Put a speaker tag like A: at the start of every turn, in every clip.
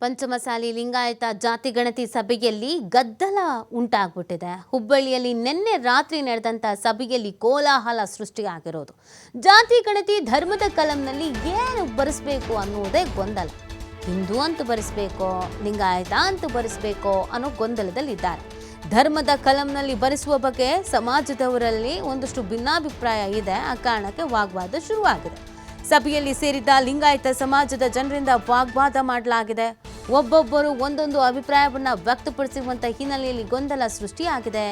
A: ಪಂಚಮಸಾಲಿ ಲಿಂಗಾಯತ ಜಾತಿ ಗಣತಿ ಸಭೆಯಲ್ಲಿ ಗದ್ದಲ ಉಂಟಾಗ್ಬಿಟ್ಟಿದೆ. ಹುಬ್ಬಳ್ಳಿಯಲ್ಲಿ ನಿನ್ನೆ ರಾತ್ರಿ ನಡೆದಂಥ ಸಭೆಯಲ್ಲಿ ಕೋಲಾಹಲ ಸೃಷ್ಟಿಯಾಗಿರೋದು. ಜಾತಿ ಗಣತಿ ಧರ್ಮದ ಕಲಂನಲ್ಲಿ ಏನು ಬರೆಸ್ಬೇಕು ಅನ್ನೋದೇ ಗೊಂದಲ. ಹಿಂದೂ ಅಂತ ಬರೆಸ್ಬೇಕೋ, ಲಿಂಗಾಯತ ಅಂತ ಬರೆಸ್ಬೇಕೋ ಅನ್ನೋ ಗೊಂದಲದಲ್ಲಿದ್ದಾರೆ. ಧರ್ಮದ ಕಲಂನಲ್ಲಿ ಬರೆಸುವ ಬಗ್ಗೆ ಸಮಾಜದವರಲ್ಲಿ ಒಂದಷ್ಟು ಭಿನ್ನಾಭಿಪ್ರಾಯ ಇದೆ, ಆ ಕಾರಣಕ್ಕೆ ವಾಗ್ವಾದ ಶುರುವಾಗಿದೆ. ಸಭೆಯಲ್ಲಿ ಸೇರಿದ್ದ ಲಿಂಗಾಯತ ಸಮಾಜದ ಜನರಿಂದ ವಾಗ್ವಾದ ಮಾಡಲಾಗಿದೆ. ಒಬ್ಬೊಬ್ಬರು ಒಂದೊಂದು ಅಭಿಪ್ರಾಯವನ್ನು ವ್ಯಕ್ತಪಡಿಸುವಂತ ಹಿನ್ನೆಲೆಯಲ್ಲಿ ಗೊಂದಲ ಸೃಷ್ಟಿಯಾಗಿದೆ.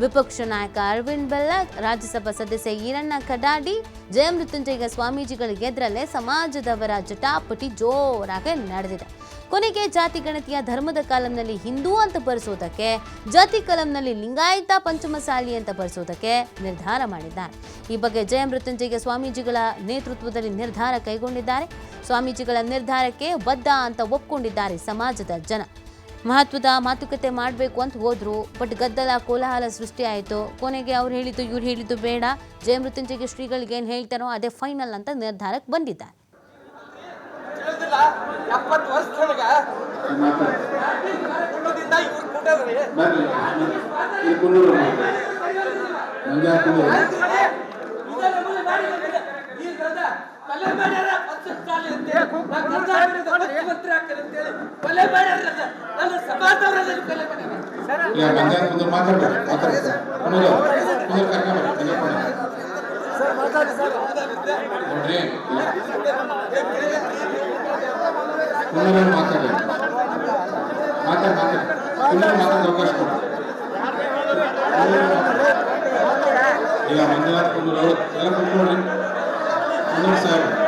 A: ವಿಪಕ್ಷ ನಾಯಕ ಅರವಿಂದ್ ಬೆಲ್ಲದ್ ರಾಜ್ಯಸಭಾ ಸದಸ್ಯ ಈರಣ್ಣ ಕಡಾಡಿ, ಜಯಮೃತ್ಯುಂಜಯ ಸ್ವಾಮೀಜಿಗಳ ಎದುರಲ್ಲೇ ಸಮಾಜದವರ ಜಟಾಪಟಿ ಜೋರಾಗಿ ನಡೆದಿದೆ. ಕೊನೆಗೆ ಜಾತಿ ಗಣತಿಯ ಧರ್ಮದ ಕಾಲಂನಲ್ಲಿ ಹಿಂದೂ ಅಂತ ಬರೆಸೋದಕ್ಕೆ, ಜಾತಿ ಕಾಲಂನಲ್ಲಿ ಲಿಂಗಾಯತ ಪಂಚಮಸಾಲಿ ಅಂತ ಬರೆಸೋದಕ್ಕೆ ನಿರ್ಧಾರ ಮಾಡಿದ್ದಾರೆ. ಈ ಬಗ್ಗೆ ಜಯಮೃತ್ಯುಂಜಯ ಸ್ವಾಮೀಜಿಗಳ ನೇತೃತ್ವದಲ್ಲಿ ನಿರ್ಧಾರ ಕೈಗೊಂಡಿದ್ದಾರೆ. ಸ್ವಾಮೀಜಿಗಳ ನಿರ್ಧಾರಕ್ಕೆ ಬದ್ಧ ಅಂತ ಒಪ್ಕೊಂಡಿದ್ದಾರೆ ಸಮಾಜದ ಜನ. ಮಹತ್ವದ ಮಾತುಕತೆ ಮಾಡಬೇಕು ಅಂತ ಹೋದ್ರು ಬಟ್ ಗದ್ದಲ ಕೋಲಾಹಲ ಸೃಷ್ಟಿಯಾಯಿತು ಕೊನೆಗೆ ಅವ್ರು ಹೇಳಿದ್ದು ಇವ್ರು ಹೇಳಿದ್ದು ಬೇಡ. ಜಯ ಮೃತ್ಯುಂಜಯ ಶ್ರೀಗಳಿಗೆ ಏನು ಹೇಳ್ತಾರೋ ಅದೇ ಫೈನಲ್ ಅಂತ ನಿರ್ಧಾರಕ್ಕೆ ಬಂದಿದ್ದಾರೆ.
B: ಇವ್ರು ಕುಟದ್ರಿ
C: ಬರ್ಲಿ ಈ ಕುಂದೂರು ಮಂಜಾ ಕುಂದೂರು
B: ಪಲ್ಲೆ ಮಾಡ್ಯಾರ ಮುಖ್ಯಮಂತ್ರಿ ನನ್ನ ಸಭಾದವರಲ್ಲಿ ಕೊಲೆ ಮಾಡ್ಯಾರ
C: ಈಗ ಮಂಜುನಾಥ್ ಕುಂದೂರು ಎಲ್ಲ ಕುಂದೂರು ಸಾಹೇಬ್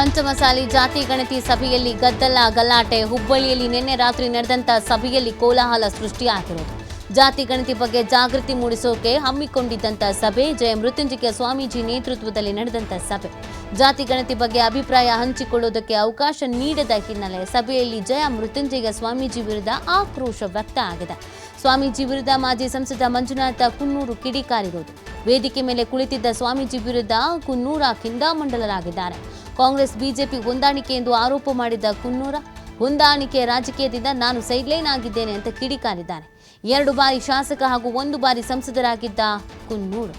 A: ಪಂಚಮಸಾಲಿ ಜಾತಿ ಗಣತಿ ಸಭೆಯಲ್ಲಿ ಗದ್ದಲ, ಗಲಾಟೆ, ಹುಬ್ಬಳ್ಳಿಯಲ್ಲಿ ನಿನ್ನೆ ರಾತ್ರಿ ನಡೆದಂಥ ಸಭೆಯಲ್ಲಿ ಕೋಲಾಹಲ ಸೃಷ್ಟಿಯಾಗಿರೋದು. ಜಾತಿ ಗಣತಿ ಬಗ್ಗೆ ಜಾಗೃತಿ ಮೂಡಿಸೋಕೆ ಹಮ್ಮಿಕೊಂಡಿದ್ದಂಥ ಸಭೆ, ಜಯ ಮೃತ್ಯುಂಜಯ ಸ್ವಾಮೀಜಿ ನೇತೃತ್ವದಲ್ಲಿ ನಡೆದಂಥ ಸಭೆ. ಜಾತಿ ಗಣತಿ ಬಗ್ಗೆ ಅಭಿಪ್ರಾಯ ಹಂಚಿಕೊಳ್ಳುವುದಕ್ಕೆ ಅವಕಾಶ ನೀಡದ ಹಿನ್ನೆಲೆ ಸಭೆಯಲ್ಲಿ ಜಯ ಮೃತ್ಯುಂಜಯ ಸ್ವಾಮೀಜಿ ವಿರುದ್ಧ ಆಕ್ರೋಶ ವ್ಯಕ್ತ ಆಗಿದೆ. ಸ್ವಾಮೀಜಿ ವಿರುದ್ಧ ಮಾಜಿ ಸಂಸದ ಮಂಜುನಾಥ ಕುನ್ನೂರು ಕಿಡಿಕಾರಿರೋದು. ವೇದಿಕೆ ಮೇಲೆ ಕುಳಿತಿದ್ದ ಸ್ವಾಮೀಜಿ ವಿರುದ್ಧ ಕುನ್ನೂರ ಖಿಂಡಾಮಂಡಲರಾಗಿದ್ದಾರೆ ಕಾಂಗ್ರೆಸ್ ಬಿಜೆಪಿ ಹೊಂದಾಣಿಕೆ ಎಂದು ಆರೋಪ ಮಾಡಿದ್ದ ಕುನ್ನೂರ, ಹೊಂದಾಣಿಕೆ ರಾಜಕೀಯದಿಂದ ನಾನು ಸೈಡ್ಲೈನ್ ಆಗಿದ್ದೇನೆ ಅಂತ ಕಿಡಿಕಾರಿದ್ದಾರೆ. ಎರಡು ಬಾರಿ ಶಾಸಕ ಹಾಗೂ ಒಂದು ಬಾರಿ ಸಂಸದರಾಗಿದ್ದ ಕುನ್ನೂರು.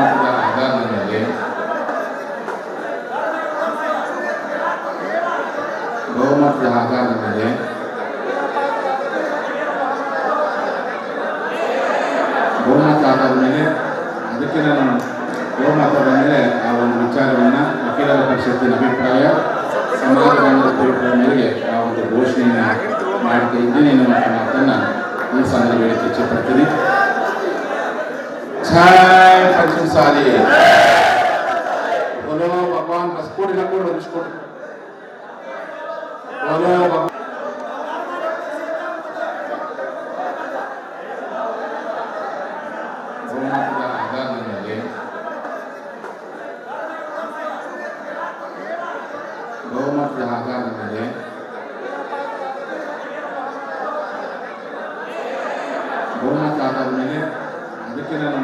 C: ಆಧಾರದ ಬಹುಮತದ ಆಧಾರದ ಮೇಲೆ ಬಹುಮತ ಆಧಾರದ ಮೇಲೆ ಅದಕ್ಕೆ ನಾನು ಬಹುಮತದ ಮೇಲೆ ಆ ಒಂದು ಕನ್ನಡ ಪರಿಷತ್ತಿನ ಅಭಿಪ್ರಾಯ ಸಮಾಧಾನದ ಕುರಿತು ಮೇಲೆ ಆ ಒಂದು ಘೋಷಣೆಯನ್ನು ಮಾಡ್ತಾ ಇದ್ದೇನೆ ಎನ್ನುವಂಥ ಮಾತನ್ನು ಈ ಸಂದರ್ಭದಲ್ಲಿ ಚರ್ಚೆ ಪಡ್ತೀನಿ ಸಾಲಿ. ಬಹುಮತದ ಆಧಾರದ ಮೇಲೆ. ಬಹುಮತ ಆಧಾರದ ಮೇಲೆ. ಅದಕ್ಕೆ ನಾನು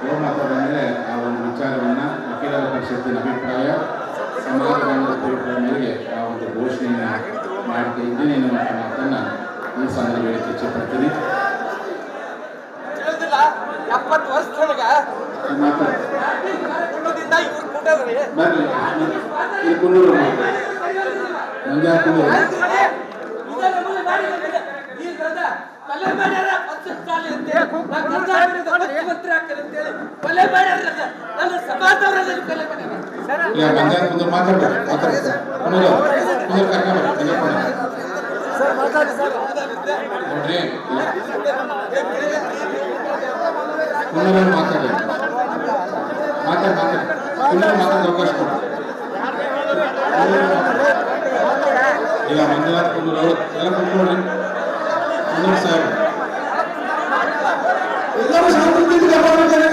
C: ಬಹುಮತದ ಮೇಲೆ ಆ ಒಂದು ವಿಚಾರವನ್ನು ವಕೀಲರ ಪರಿಷತ್ತಿನ ಅಭಿಪ್ರಾಯ ಸಮಾಜದ ಅಭಿಪ್ರಾಯ ಮೇರೆಗೆ ಆ ಒಂದು ಘೋಷಣೆಯನ್ನು ಮಾಡ್ತಾ ಇದ್ದೀನಿ ಎನ್ನುವಂಥ ಮಾತನ್ನು ಈ ಸಂದರ್ಭದಲ್ಲಿ ಚರ್ಚೆಪಡ್ತೀನಿ
B: ಎಪ್ಪತ್ತು ವರ್ಷದೊಳಗೆ
C: ಬರ್ಲಿ ಈ ಕುಂದೂರು ಮಂಜಾ ಕುಂದೂರು ಮಂಜಾ ಕುಂದೂರು ಮಾತಾಡ್ತಾರೆ ಮಾತಾಡ್ತಾರೆ ಕುಂದೂರು ಕುಂದೂರು ಕುಂದೂರು ಮಾತಾಡಿ ಮಾತಾಡಿ. ಮಾತಾಡಿ ಮಾತಾಡೋ, ಅವಕಾಶ ಕೊಡಿ. ಈಗ ಮಂಜುನಾಥ್ ಕುಂದೂರು ಅವರು ಎಲ್ಲ ಕುಂತ್ಕೊಳ್ಳಿ ಕುಂದೂರು ಸಾಹೇಬ್
D: ಎಲ್ಲರೂ ಶಾಂತಿಯಿಂದ